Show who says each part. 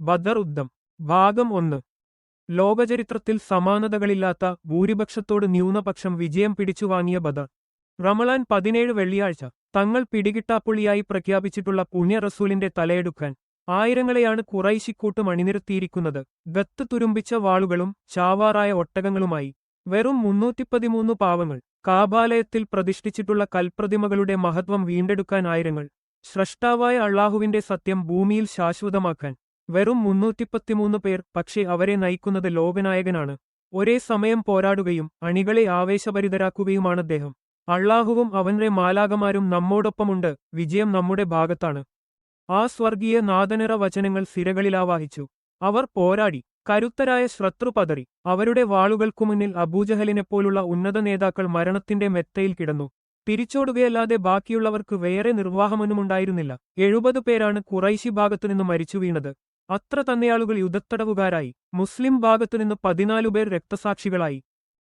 Speaker 1: ബദർ ഉദ്ധം. ഭാഗം ഒന്ന്. ലോകചരിത്രത്തിൽ സമാനതകളില്ലാത്ത ഭൂരിപക്ഷത്തോട് ന്യൂനപക്ഷം വിജയം പിടിച്ചുവാങ്ങിയ ബദർ. റമളാൻ പതിനേഴ് വെള്ളിയാഴ്ച തങ്ങൾ പിടികിട്ടാപ്പുള്ളിയായി പ്രഖ്യാപിച്ചിട്ടുള്ള പുണ്യ റസൂലിന്റെ തലയെടുക്കാൻ ആയിരങ്ങളെയാണ് കുറൈശിക്കൂട്ടും അണിനിരത്തിയിരിക്കുന്നത് ഗത്ത് തുരുമ്പിച്ച വാളുകളും ചാവാറായ ഒട്ടകങ്ങളുമായി വെറും മുന്നൂറ്റിപ്പതിമൂന്ന് പാവങ്ങൾ കാബാലയത്തിൽ പ്രതിഷ്ഠിച്ചിട്ടുള്ള കൽപ്രതിമകളുടെ മഹത്വം വീണ്ടെടുക്കാൻ ആയിരങ്ങൾ. സ്രഷ്ടാവായ അള്ളാഹുവിന്റെ സത്യം ഭൂമിയിൽ ശാശ്വതമാക്കാൻ വെറും മുന്നൂറ്റിപ്പത്തിമൂന്ന് പേർ പക്ഷേ അവരെ നയിക്കുന്നത് ലോകനായകനാണ്. ഒരേ സമയം പോരാടുകയും അണികളെ ആവേശഭരിതരാക്കുകയുമാണ് അദ്ദേഹം. അള്ളാഹുവും അവന്റെ മാലാകമാരും നമ്മോടൊപ്പമുണ്ട് വിജയം നമ്മുടെ ഭാഗത്താണ്. ആ സ്വർഗീയ നാദനിറ വചനങ്ങൾ സിരകളിലാവാഹിച്ചു അവർ പോരാടി കരുത്തരായ ശത്രു പതറി അവരുടെ വാളുകൾക്കു മുന്നിൽ അബൂജഹലിനെപ്പോലുള്ള ഉന്നത നേതാക്കൾ മരണത്തിന്റെ മെത്തയിൽ കിടന്നു. തിരിച്ചോടുകയല്ലാതെ ബാക്കിയുള്ളവർക്ക് വേറെ നിർവാഹമൊന്നുമുണ്ടായിരുന്നില്ല എഴുപത് പേരാണ് കുറൈശി ഭാഗത്തുനിന്ന് മരിച്ചു വീണത് അത്ര തന്നെയാളുകൾ യുദ്ധത്തടവുകാരായി. മുസ്ലിം ഭാഗത്തുനിന്ന് പതിനാലുപേർ രക്തസാക്ഷികളായി.